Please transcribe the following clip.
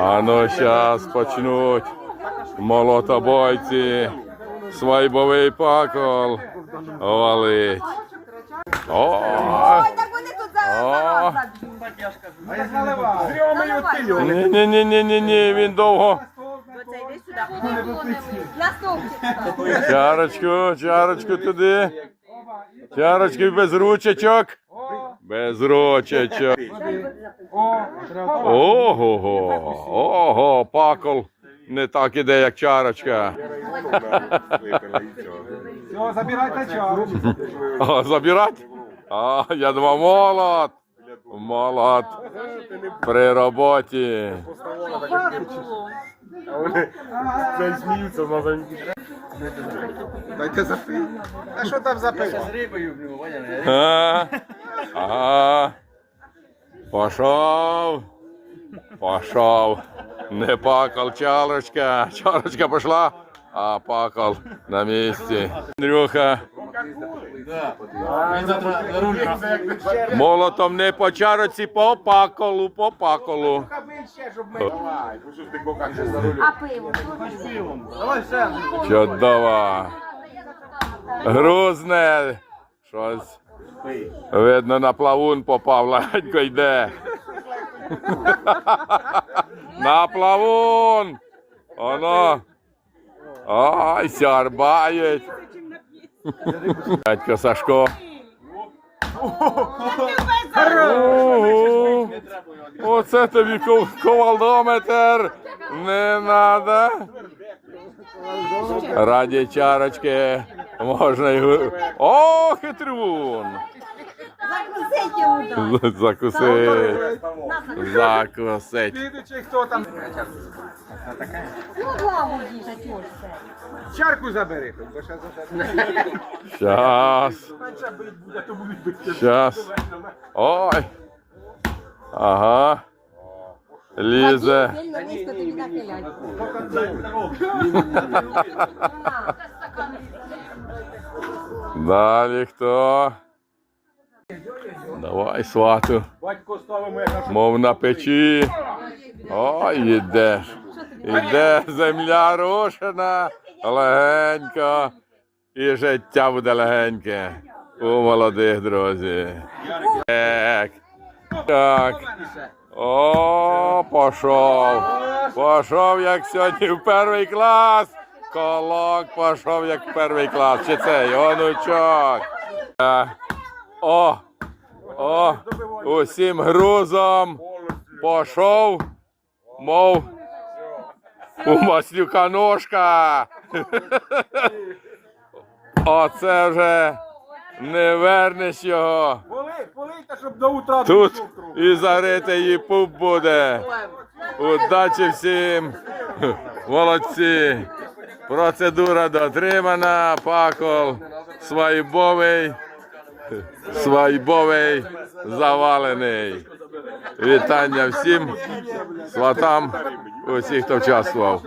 А ну щас почнуть молотобойці. Свайбовий пакол валить. О, ні, ні, ні, ні, ні, він довго. Чарочку, чарочку туди. Чарочки без ручечок. Без ручечок. Ого, ого, пакол. Не так іде, як чарочка. Все, забирайте чару. А, забирать? А, я думав, молод. Молод. При роботі. Дайте запити. А що там запити? А, Ага. Пошов. Пошов. Не пакал, чарочка. Чарочка пішла, а пакал на місці. Андрюха. Молотом не по чарочці, по паколу, по паколу. Чудово. Грузне. Щось. Видно, на плавун попав, легенько йде. На плавун. Оно. Ай, сярбають. Дядько Сашко. Ого. Оце тобі ковалдометр. Не надо. Раді чарочки можна й... гу- О, хитрун! Закусить йому. Закусить. Закусить. Слідуючий хто там? Ну, главу їжать ось. Чарку забери. бо щас Щас. Щас. Ой. Ага. Лізе. Сильно низько тобі нахилять. Далі хто? Давай, свату. Батько ставимо Мов на печі. Ой, ідеш. Іде земля рушена, легенько. І життя буде легеньке. У молодих друзі. Так. Так. О, пішов. Пішов, як сьогодні в перший клас. Колок пішов, як перший клас. Чи це онучок. Е, О, о, усім грузом пішов, мов у маслюка ножка. Оце вже не вернеш його. Тут і зарити її пуп буде. Удачі всім. Молодці. Процедура дотримана. Пакол свайбовий. Свайбовий завалений. Вітання всім сватам, усіх, хто вчаствував.